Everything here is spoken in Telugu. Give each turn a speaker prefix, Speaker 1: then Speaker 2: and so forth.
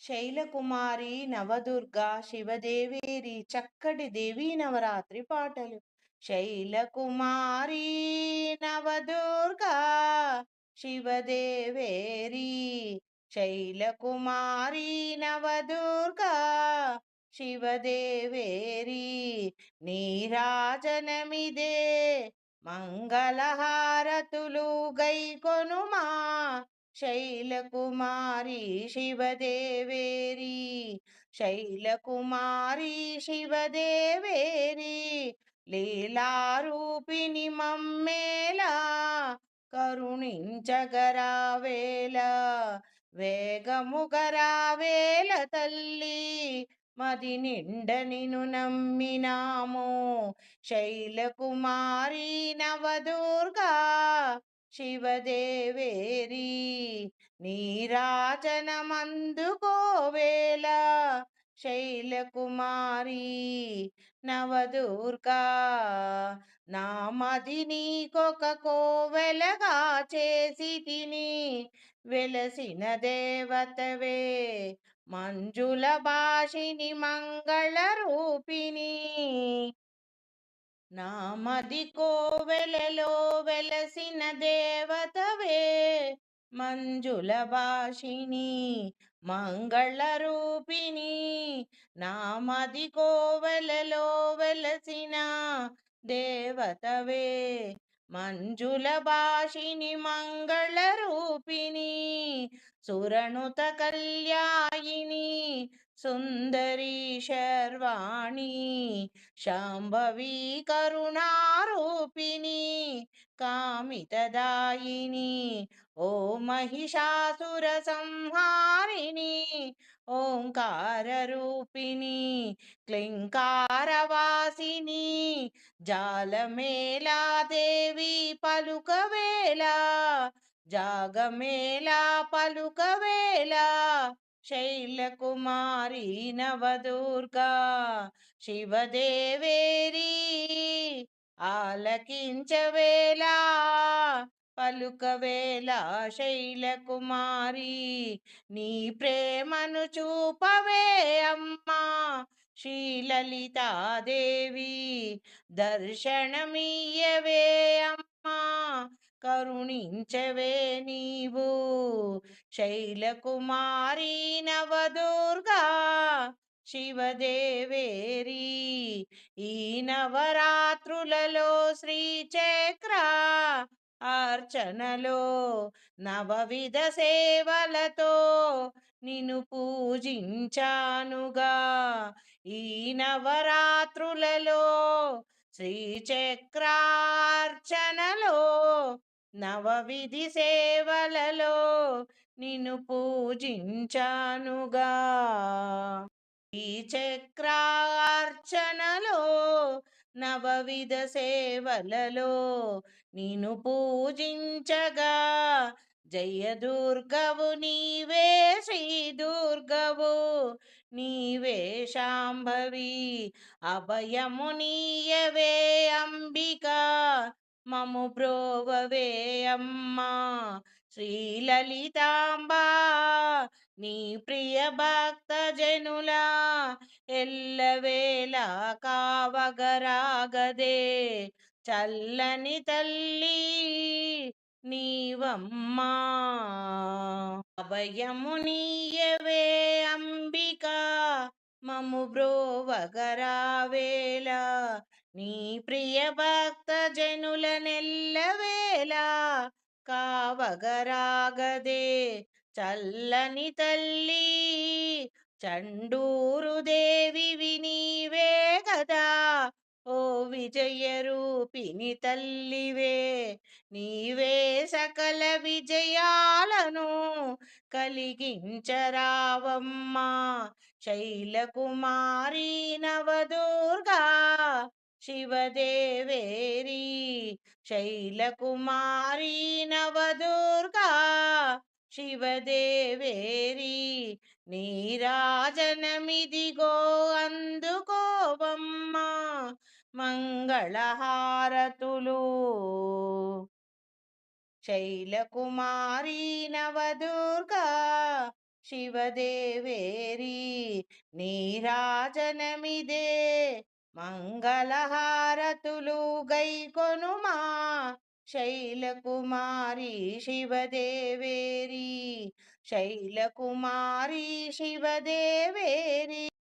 Speaker 1: శైలకుమారి నవదుర్గ శివదేవేరి చక్కటి దేవీ నవరాత్రి పాటలు. శైలకుమారి నవదుర్గ శివదేవేరి శైలకుమారి నవదుర్గ శివదేవేరి నీరాజనమిదే మంగళహారతులు గైకొనుమా శైలకుమారి శివదేవేరి శైలకుమారి శివదేవేరి లీలారూపిణి మమ్మేలా కరుణించగరావేల వేగముగరావేల తల్లి మది నిండ నిను నమ్మినాము. శైలకుమారి నవదుర్గా శివదేవేరి నీరాజనమందుకోవేల శైలకుమారి నవదుర్గా నామది నీకొక కోవెలగా చేసి తిని వెలసిన దేవతవే మంజుల భాషిని మంగళ రూపిణి నామది కోవెలలో వెలసిన దేవతవే మంజుల భాషిణి మంగళ రూపిణి. నామది కోవెలలో వెలసిన దేవతవే మంజుల భాషిణి మంగళ రూపిణి. సురణుత కళ్యాయిని సుందరి శర్వాణి శాంభవి కరుణారూపిణి కామితదాయిని ఓ మహిషాసుర సంహారిణి ఓంకార రూపిణి క్లింకారవాసిని జాలమేలా దేవి పలుకవేలా జాగమేలా పలుకవేలా శైలకుమారి నవదుర్గా శివదేవేరి ఆలకించవేలా పలుకవేలా శైలకుమారి నీ ప్రేమను చూపవే అమ్మా శ్రీలలితాదేవి దర్శనమీయవే అమ్మా కరుణించవే నీవు. శైలకుమారి నవదుర్గా శివదేవేరి ఈ నవరాత్రులలో శ్రీచక్ర అర్చనలో నవవిధ సేవలతో నిన్ను పూజించానుగా. ఈ నవరాత్రులలో శ్రీచక్రార్చన నవవిధి సేవలలో నిన్ను పూజించానుగా. ఈ చక్రార్చనలో నవవిధ సేవలలో నిన్ను పూజించగా. జయ దుర్గవు నీవే శ్రీ దుర్గవు నీవే శాంభవి అభయము నీయవే అంబిక. మము బ్రోవవే అమ్మా! శ్రీలలితాంబా నీ ప్రియ భక్త జనులా ఎల్లవేళ కావగరాగదే. చల్లని తల్లి నీవమ్మా అభయము నీయవే అంబిక మము బ్రోవగరావేళ. నీ ప్రియ భక్త జనుల నెల్లవేళ కావగరాగదే చల్లని తల్లి చండూరు దేవి వినీవే కదా ఓ విజయ రూపిణి తల్లివే నీవే సకల విజయాలను కలిగించరావమ్మా శైలకుమారి నవదుర్గా. శివదేవేరీ శైలకుమారీ నవదుర్గా శివదేవేరీ నీరాజనమిదిగో అందుకోవమ్మ మంగళహారతులు శైలకుమారీ నవదుర్గా శివదేవేరీ నీరాజనమిదే మంగళహారతులు గైకొనుమా? శైలకుమారి శివదేవేరి శైలకుమారి శివదేవేరి.